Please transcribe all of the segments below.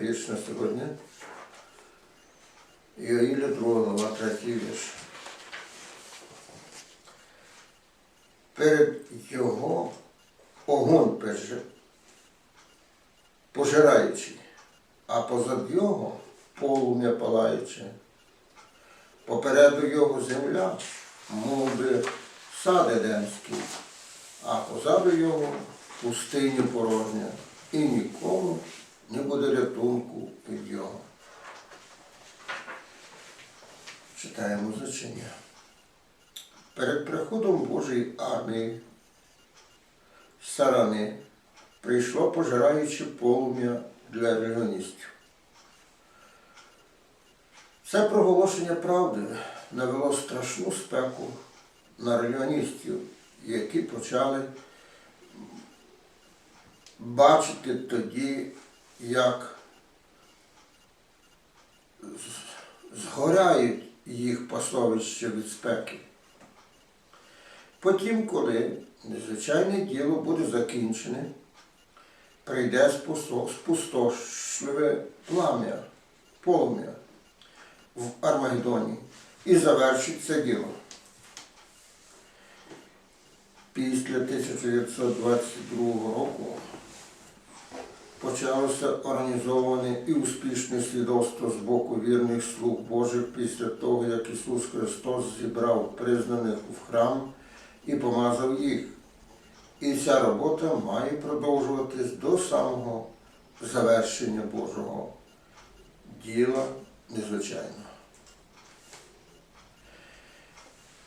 Вірш сьогодні. Іоїля 2 глава, 3 вірш. Перед його огонь перже, пожираючи, а позад його полум'я палаюче. Попереду його земля, мов би сад Едемський, а позаду його пустиню порожня, і нікому не буде рятунку від його. Читаємо значення. Перед приходом Божої армії з сарани прийшло пожираючи полум'я для релігіоністів. Це проголошення правди навело страшну спеку на релігіоністів, які почали бачити тоді, як згоряють їх пасовища від спеки. Потім, коли незвичайне діло буде закінчене, прийде спустошливе плам'я, полум'я в Армагеддоні і завершить це діло. Після 1922 року почалося організоване і успішне свідоцтво з боку вірних слуг Божих після того, як Ісус Христос зібрав признаних в храм і помазав їх. І ця робота має продовжуватись до самого завершення Божого діла незвичайного.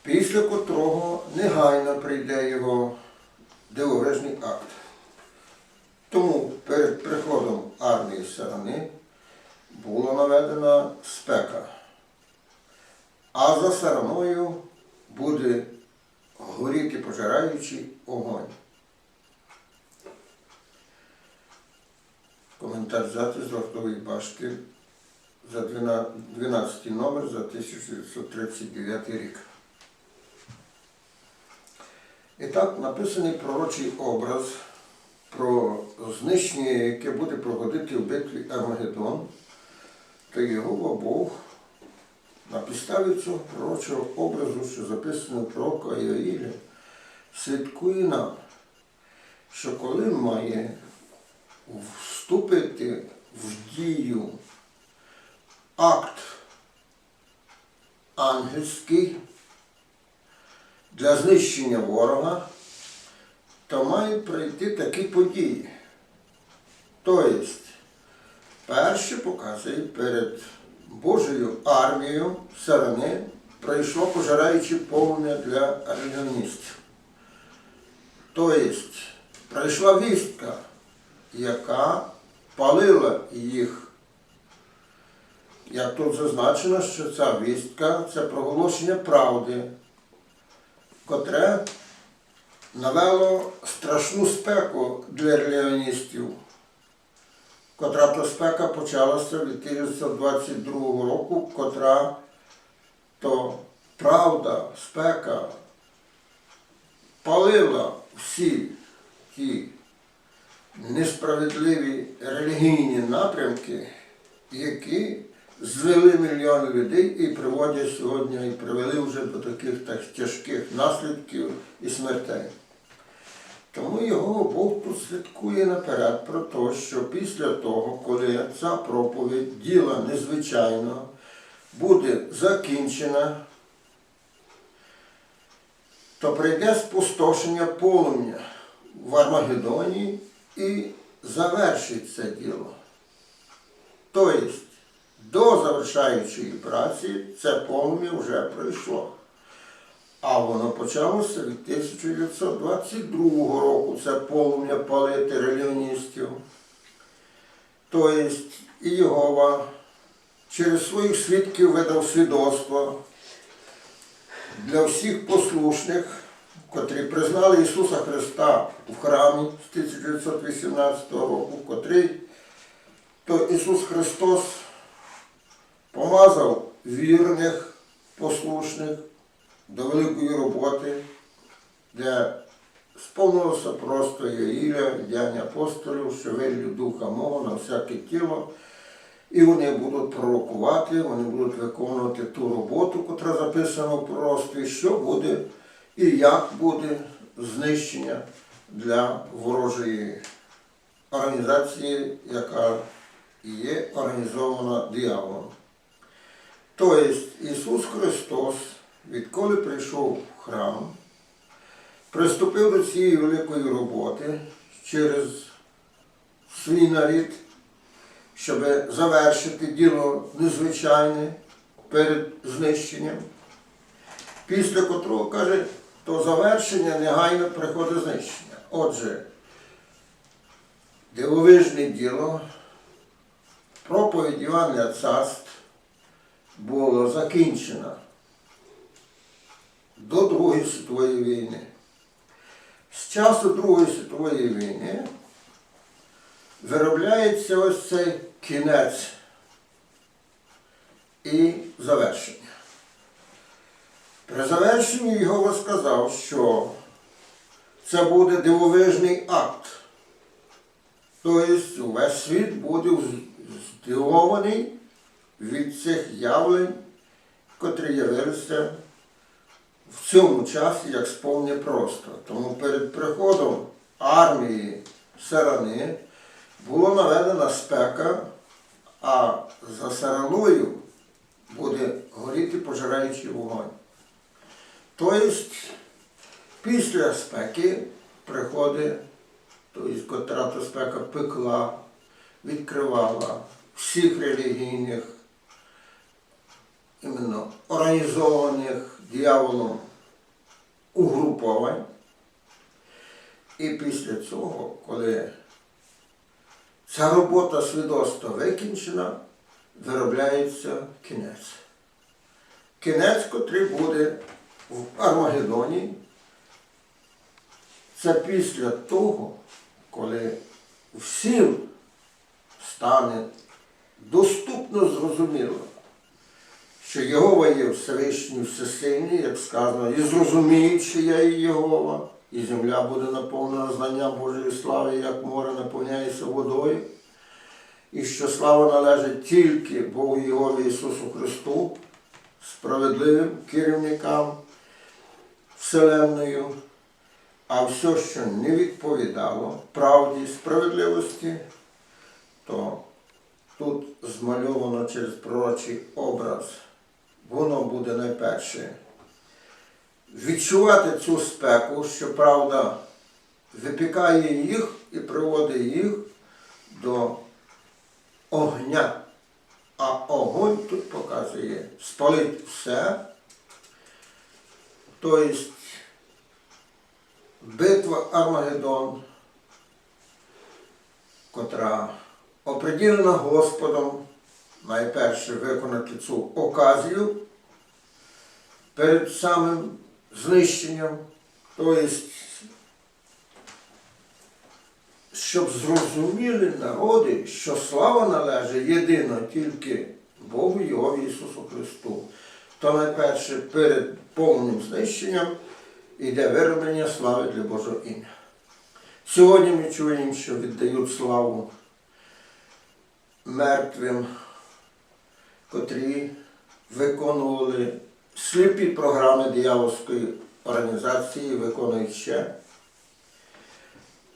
Після котрого негайно прийде його дивовижний акт. Тому перед приходом армії сарани була спека, а за сараною буде горіти пожираючий огонь. Коментар взяти з вартової башти за 12 номер за 1939 рік. І так написаний пророчий образ про знищення, яке буде проходити в битві Армагеддон, то його Бог на підставі цього пророчого образу, що записано в пророка Іоїля, слідкує нам, що коли має вступити в дію акт ангельський для знищення ворога, то мають пройти такі події. Тобто, перше показує перед Божою армією сарани прийшло пожираючи полум'я для релігіоністів. Тобто, прийшла вістка, яка палила їх. Як тут зазначено, що ця вістка це проголошення правди, котре навело страшну спеку для релігіоністів, котра то спека почалася від 1922 року, котра то правда, спека палила всі ті несправедливі релігійні напрямки, які звели мільйони людей і приводять сьогодні, і привели вже до таких так, тяжких наслідків і смертей. Тому його Бог тут наперед про те, що після того, коли ця проповідь діла незвичайно буде закінчена, то прийде спустошення полум'я в Армагеддоні і завершить це діло. Тобто, до завершаючої праці це полум'я вже пройшло. А воно почалося від 1922 року. Це полум'я палити релігіоністів. Тобто і Єгова через своїх свідків видав свідоцтво для всіх послушних, котрі признали Ісуса Христа в храмі з 1918 року, котрий то Ісус Христос помазав вірних, послушних до великої роботи, де сповнилося просто Єгіля, діяння апостолів, що вилью духа мого на всяке тіло, І вони будуть пророкувати, вони будуть виконувати ту роботу, котра записана в пророцтві, що буде і як буде знищення для ворожої організації, яка є організована дияволом. Тобто Ісус Христос, відколи прийшов в храм, приступив до цієї великої роботи через свій нарід, щоб завершити діло незвичайне перед знищенням, після котрого каже, то завершення негайно приходить знищення. Отже, дивовижне діло, проповідь Івангелія царств було закінчено до Другої світової війни. З часу Другої світової війни виробляється ось цей кінець і завершення. При завершенні його сказав, що це буде дивовижний акт. Тобто увесь світ буде здивований від цих явлень, котрі явилися в цьому часі як сповне просто. Тому перед приходом армії Сарани було наведена спека, а за сараною буде горіти пожираючий вогонь. Тобто після спеки приходить, тобто, котра то спека пекла, відкривала всіх релігійних, іменно організованих дьяволом угруповань. І після цього, коли ця робота свідоцтва викінчена, виробляється кінець. Кінець, котрий буде в Армагеддоні, це після того, коли всім стане доступно зрозуміло, що Єгова є Всевишній Всесильний, як сказано, і зрозуміють, що я є Єгова, і земля буде наповнена знанням Божої слави, як море наповняється водою, і що слава належить тільки Богу Єгові Ісусу Христу, справедливим керівникам Вселенною, а все, що не відповідало правді, справедливості, то тут змальовано через пророчий образ, воно буде найперше відчувати цю спеку, що правда випікає їх і приводить їх до огня. А огонь тут показує спалить все. Тобто битва Армагеддон, котра оприділена Господом найперше виконати цю оказію перед самим знищенням, тобто, щоб зрозуміли народи, що слава належить єдино тільки Богу Його Ісусу Христу, то найперше перед повним знищенням йде вироблення слави для Божого ім'я. Сьогодні ми чуємо, що віддають славу мертвим, котрі виконували сліпі програми диявольської організації, виконують ще.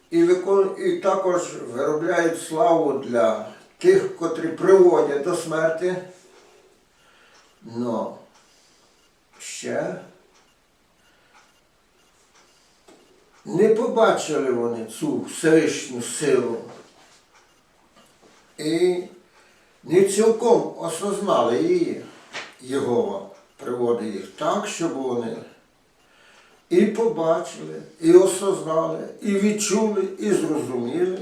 І, викон... і також виробляють славу для тих, котрі приводять до смерті. Но ще не побачили вони цю Всевишню силу і не цілком осознали її, Єгова приводить їх так, щоб вони і побачили, і осознали, і відчули, і зрозуміли,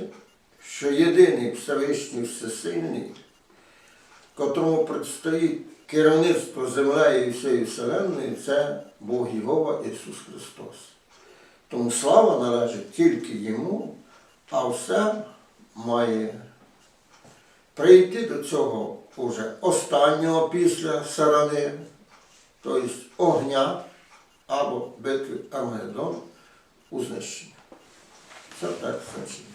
що єдиний Всевишній Всесильний, котрому предстоїть керівництво землею і всієї Вселенної, це Бог Єгова Ісус Христос. Тому слава належить тільки йому, а все має прийти до цього уже останнього після сарани, тобто огня або битви Армагеддон у знищення. Це так значить.